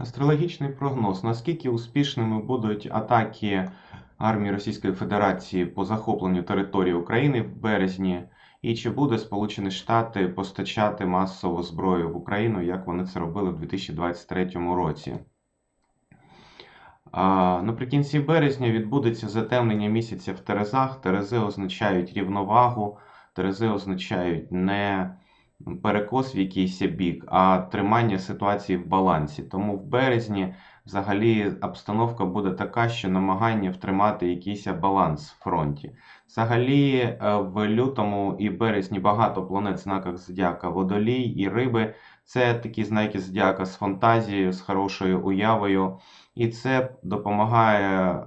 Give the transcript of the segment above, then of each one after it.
Астрологічний прогноз. Наскільки успішними будуть атаки армії Російської Федерації по захопленню території України в березні? І чи буде Сполучені Штати постачати масову зброю в Україну, як вони це робили в 2023 році? Наприкінці березня відбудеться затемнення місяця в Терезах. Терези означають рівновагу, Терези означають не перекос в якийсь бік, а тримання ситуації в балансі. Тому в березні взагалі обстановка буде така, що намагання втримати якийсь баланс в фронті. Взагалі, е, в лютому і березні багато планет в знаках зодіака водолій і риби. Це такі знаки зодіака з фантазією, з хорошою уявою. І це допомагає е,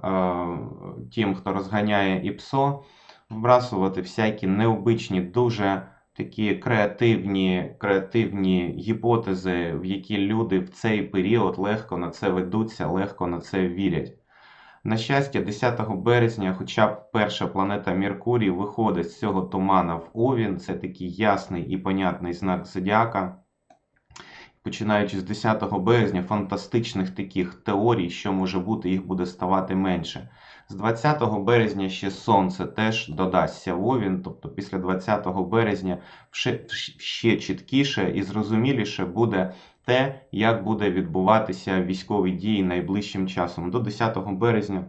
тим, хто розганяє ІПСО, вбрасувати всякі необичні, дуже такі креативні, креативні гіпотези, в які люди в цей період легко на це ведуться, легко на це вірять. На щастя, 10 березня, хоча б перша планета Меркурій виходить з цього тумана в Овін, це такий ясний і понятний знак зодіака. Починаючи з 10 березня, фантастичних таких теорій, що може бути, їх буде ставати менше. З 20 березня ще сонце теж додасться в Овін, тобто після 20 березня ще, ще чіткіше і зрозуміліше буде те, як буде відбуватися військові дії найближчим часом. До 10 березня.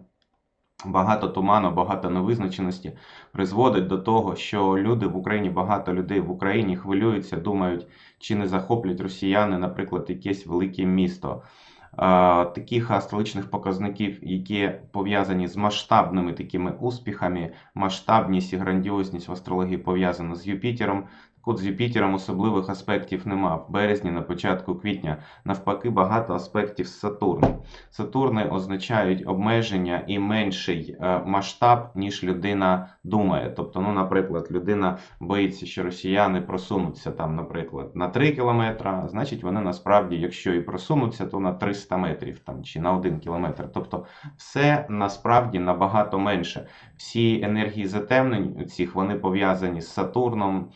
Багато туману, багато невизначеності призводить до того, що люди в Україні, багато людей в Україні хвилюються, думають, чи не захоплять росіяни, наприклад, якесь велике місто. Таких астрологічних показників, які пов'язані з масштабними такими успіхами, масштабність і грандіозність в астрології пов'язана з Юпітером, От з Юпітером особливих аспектів нема. В березні, на початку квітня, навпаки, багато аспектів з Сатурном. Сатурни означають обмеження і менший е, масштаб, ніж людина думає. Тобто, ну, наприклад, людина боїться, що росіяни просунуться там, наприклад, на 3 кілометри, значить, вони насправді, якщо і просунуться, то на 300 метрів там, чи на 1 кілометр. Тобто, все насправді набагато менше. Всі енергії затемнень, цих вони пов'язані з Сатурном.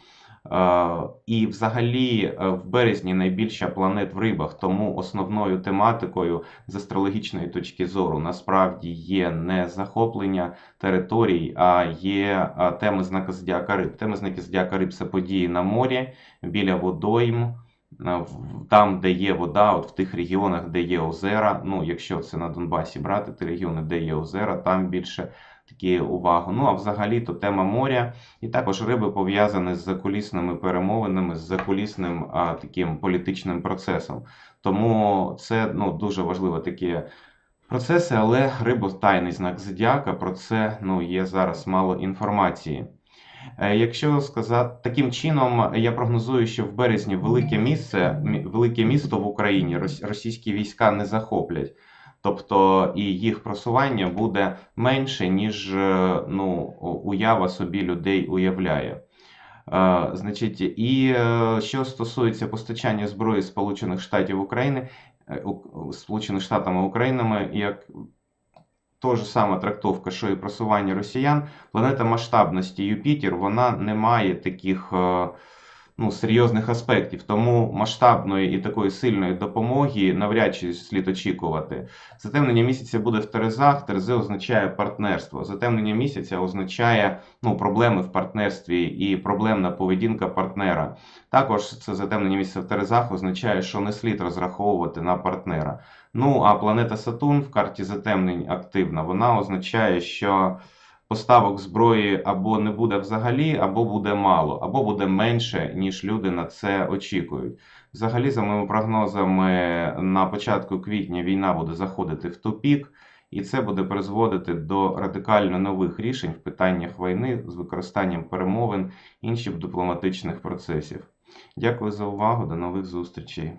І, взагалі, е, в березні найбільша планет в рибах, тому основною тематикою з астрологічної точки зору насправді є не захоплення територій, а є теми знака Зодіака Риб. Теми знаки Зодіака Риб це події на морі біля водойм. Там, де є вода, от в тих регіонах, де є озера. Ну, якщо це на Донбасі брати, ті регіони, де є озера, там більше такі увагу. Ну а взагалі то тема моря, і також риби пов'язані з закулісними перемовинами, з закулісним а, таким політичним процесом. Тому це ну, дуже важливо такі процеси, але риба тайний знак зодіака, про це ну, є зараз мало інформації. Е, якщо сказати таким чином, я прогнозую, що в березні велике місце, велике місто в Україні російські війська не захоплять. Тобто і їх просування буде менше, ніж е, ну, уява собі людей уявляє. Е, значить, І е, що стосується постачання зброї Сполучених Штатів України, Сполучених Штатами Українами, як то ж сама трактовка, що і просування росіян, планета масштабності Юпітер, вона не має таких ну, серйозних аспектів. Тому масштабної і такої сильної допомоги навряд чи слід очікувати. Затемнення місяця буде в Терезах. Терези означає партнерство. Затемнення місяця означає ну, проблеми в партнерстві і проблемна поведінка партнера. Також це затемнення місяця в Терезах означає, що не слід розраховувати на партнера. Ну а планета Сатурн в карті затемнень активна. Вона означає, що поставок зброї або не буде взагалі, або буде мало, або буде менше, ніж люди на це очікують. Взагалі, за моїми прогнозами, на початку квітня війна буде заходити в тупік, і це буде призводити до радикально нових рішень в питаннях війни з використанням перемовин інших дипломатичних процесів. Дякую за увагу, до нових зустрічей.